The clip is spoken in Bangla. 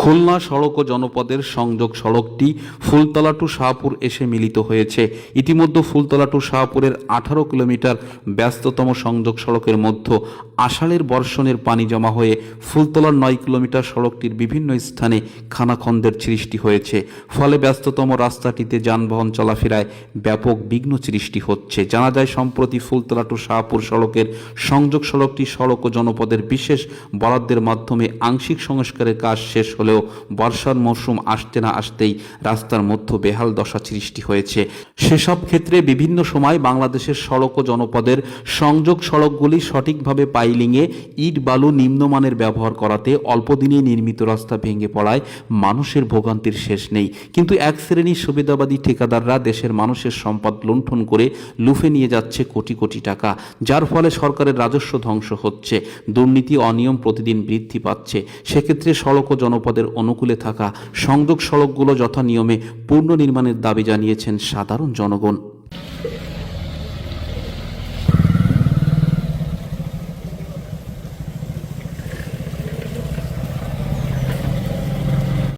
খুলনা সড়ক ও জনপদের সংযোগ সড়কটি ফুলতলা টু শাহপুর এসে মিলিত হয়েছে। ইতিমধ্যে ফুলতলা টু শাহপুরের আঠারো কিলোমিটার ব্যস্ততম সংযোগ সড়কের মধ্যে আষাঢ়ের বর্ষণের পানি জমা হয়ে ফুলতলার নয় কিলোমিটার সড়কটির বিভিন্ন স্থানে খানাখন্দের সৃষ্টি হয়েছে। ফলে ব্যস্ততম রাস্তাটিতে যানবাহন চলাফেরায় ব্যাপক বিঘ্ন সৃষ্টি হচ্ছে। জানা যায়, সম্প্রতি ফুলতলা টু শাহপুর সড়কের সংযোগ সড়কটি সড়ক ও জনপদের বিশেষ বরাদ্দের মাধ্যমে আংশিক সংস্কারের কাজ শেষ হলেও বর্ষার মৌসুম আসতে না আসতেই রাস্তার মধ্যে বেহাল দশা সৃষ্টি হয়েছে। সেসব ক্ষেত্রে বিভিন্ন সময় বাংলাদেশের সড়ক ও জনপদের সংযোগ সড়কগুলি সঠিকভাবে পাইলিংয়ে ইট বালু নিম্নমানের ব্যবহার করাতে অল্প দিনেই নির্মিত রাস্তা ভেঙে পড়ায় মানুষের ভোগান্তির শেষ নেই। কিন্তু এক শ্রেণির সুবিধাবাদী ঠিকাদাররা দেশের মানুষের সম্পদ লুণ্ঠন করে লুফে নিয়ে যাচ্ছে কোটি কোটি টাকা, যার ফলে সরকারের রাজস্ব ধ্বংস হচ্ছে, দুর্নীতি, অনিয়ম প্রতিদিন বৃদ্ধি পাচ্ছে। সেক্ষেত্রে সড়ক ও জনপদের অনুকূলে থাকা সংযোগ সড়কগুলো যথা নিয়মে পূর্ণ নির্মাণের দাবি জানিয়েছেন সাধারণ জনগণ।